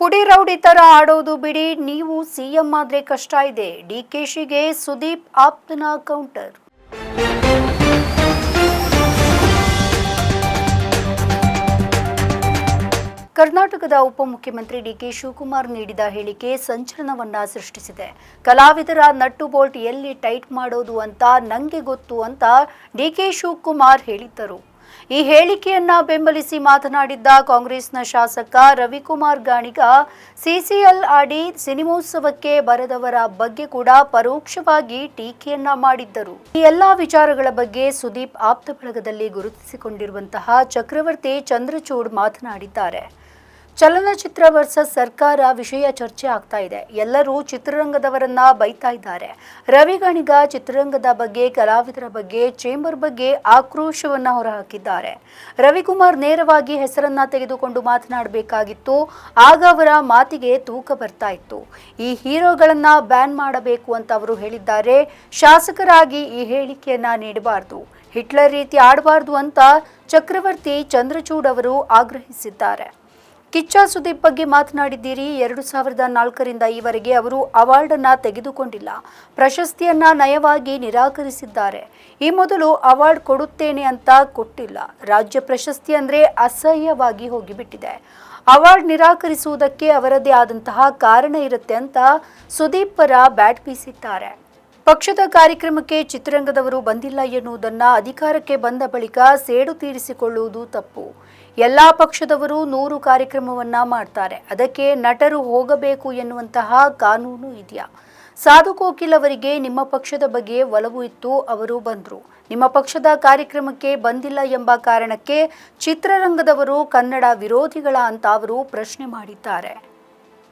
ಪುಡಿ ರೌಡಿ ತರ ಆಡೋದು ಬಿಡಿ, ನೀವು ಸಿಎಂ ಆದ್ರೆ ಕಷ್ಟ ಇದೆ. ಡಿಕೆಶಿಗೆ ಸುದೀಪ್ ಆಪ್ತನ ಕೌಂಟರ್. ಕರ್ನಾಟಕದ ಉಪಮುಖ್ಯಮಂತ್ರಿ ಡಿಕೆ ಶಿವಕುಮಾರ್ ನೀಡಿದ ಹೇಳಿಕೆ ಸಂಚಲನವನ್ನ ಸೃಷ್ಟಿಸಿದೆ. ಕಲಾವಿದರ ನಟ್ಟು ಬೋಲ್ಟ್ ಎಲ್ಲಿ ಟೈಟ್ ಮಾಡೋದು ಅಂತ ನಂಗೆ ಗೊತ್ತು ಅಂತ ಡಿಕೆ ಶಿವಕುಮಾರ್ ಹೇಳಿದ್ದರು. ಈ ಹೇಳಿಕೆಯನ್ನ ಬೆಂಬಲಿಸಿ ಮಾತನಾಡಿದ್ದ ಕಾಂಗ್ರೆಸ್ನ ಶಾಸಕ ರವಿಕುಮಾರ್ ಗಾಣಿಗ, ಸಿಸಿಎಲ್ ಆಡಿ ಸಿನಿಮೋತ್ಸವಕ್ಕೆ ಬರೆದವರ ಬಗ್ಗೆ ಕೂಡ ಪರೋಕ್ಷವಾಗಿ ಟೀಕೆಯನ್ನ ಮಾಡಿದ್ದರು. ಈ ಎಲ್ಲಾ ವಿಚಾರಗಳ ಬಗ್ಗೆ ಸುದೀಪ್ ಆಪ್ತ ಬಳಗದಲ್ಲಿ ಗುರುತಿಸಿಕೊಂಡಿರುವಂತಹ ಚಕ್ರವರ್ತಿ ಚಂದ್ರಚೂಡ್ ಮಾತನಾಡಿದ್ದಾರೆ. ಚಲನಚಿತ್ರ ವರ್ಸಸ್ ಸರ್ಕಾರ ವಿಷಯ ಚರ್ಚೆ ಆಗ್ತಾ ಇದೆ. ಎಲ್ಲರೂ ಚಿತ್ರರಂಗದವರನ್ನ ಬೈತಾ ಇದ್ದಾರೆ. ರವಿಗಣಿಗ ಚಿತ್ರರಂಗದ ಬಗ್ಗೆ, ಕಲಾವಿದರ ಬಗ್ಗೆ, ಚೇಂಬರ್ ಬಗ್ಗೆ ಆಕ್ರೋಶವನ್ನ ಹೊರಹಾಕಿದ್ದಾರೆ. ರವಿಕುಮಾರ್ ನೇರವಾಗಿ ಹೆಸರನ್ನ ತೆಗೆದುಕೊಂಡು ಮಾತನಾಡಬೇಕಾಗಿತ್ತು. ಆಗ ಅವರ ಮಾತಿಗೆ ತೂಕ ಬರ್ತಾ ಇತ್ತು. ಈ ಹೀರೋಗಳನ್ನ ಬ್ಯಾನ್ ಮಾಡಬೇಕು ಅಂತ ಅವರು ಹೇಳಿದ್ದಾರೆ. ಶಾಸಕರಾಗಿ ಈ ಹೇಳಿಕೆಯನ್ನ ನೀಡಬಾರದು. ಹಿಟ್ಲರ್ ರೀತಿ ಆಡಬಾರ್ದು ಅಂತ ಚಕ್ರವರ್ತಿ ಚಂದ್ರಚೂಡ್ ಅವರು ಆಗ್ರಹಿಸಿದ್ದಾರೆ. ಕಿಚ್ಚ ಸುದೀಪ್ ಬಗ್ಗೆ ಮಾತನಾಡಿದ್ದೀರಿ. ಎರಡು ಸಾವಿರದ ನಾಲ್ಕರಿಂದ ಈವರೆಗೆ ಅವರು ಅವಾರ್ಡ್ ಅನ್ನ ತೆಗೆದುಕೊಂಡಿಲ್ಲ. ಪ್ರಶಸ್ತಿಯನ್ನ ನಯವಾಗಿ ನಿರಾಕರಿಸಿದ್ದಾರೆ. ಈ ಮೊದಲು ಅವಾರ್ಡ್ ಕೊಡುತ್ತೇನೆ ಅಂತ ಕೊಟ್ಟಿಲ್ಲ. ರಾಜ್ಯ ಪ್ರಶಸ್ತಿ ಅಂದ್ರೆ ಅಸಹ್ಯವಾಗಿ ಹೋಗಿಬಿಟ್ಟಿದೆ. ಅವಾರ್ಡ್ ನಿರಾಕರಿಸುವುದಕ್ಕೆ ಅವರದೇ ಆದಂತಹ ಕಾರಣ ಇರುತ್ತೆ ಅಂತ ಸುದೀಪ್ ಪರ ಬ್ಯಾಟ್ ಬೀಸಿದ್ದಾರೆ. ಪಕ್ಷದ ಕಾರ್ಯಕ್ರಮಕ್ಕೆ ಚಿತ್ರರಂಗದವರು ಬಂದಿಲ್ಲ ಎನ್ನುವುದನ್ನು ಅಧಿಕಾರಕ್ಕೆ ಬಂದ ಬಳಿಕ ಸೇಡು ತೀರಿಸಿಕೊಳ್ಳುವುದು ತಪ್ಪು. ಎಲ್ಲ ಪಕ್ಷದವರು ನೂರು ಕಾರ್ಯಕ್ರಮವನ್ನ ಮಾಡ್ತಾರೆ. ಅದಕ್ಕೆ ನಟರು ಹೋಗಬೇಕು ಎನ್ನುವಂತಹ ಕಾನೂನು ಇದೆಯಾ. ಸಾಧು ಕೋಕಿಲ್ ಅವರಿಗೆ ನಿಮ್ಮ ಪಕ್ಷದ ಬಗ್ಗೆ ಒಲವು ಇತ್ತು, ಅವರು ಬಂದರು. ನಿಮ್ಮ ಪಕ್ಷದ ಕಾರ್ಯಕ್ರಮಕ್ಕೆ ಬಂದಿಲ್ಲ ಎಂಬ ಕಾರಣಕ್ಕೆ ಚಿತ್ರರಂಗದವರು ಕನ್ನಡ ವಿರೋಧಿಗಳ ಅಂತ ಅವರು ಪ್ರಶ್ನೆ ಮಾಡಿದ್ದಾರೆ.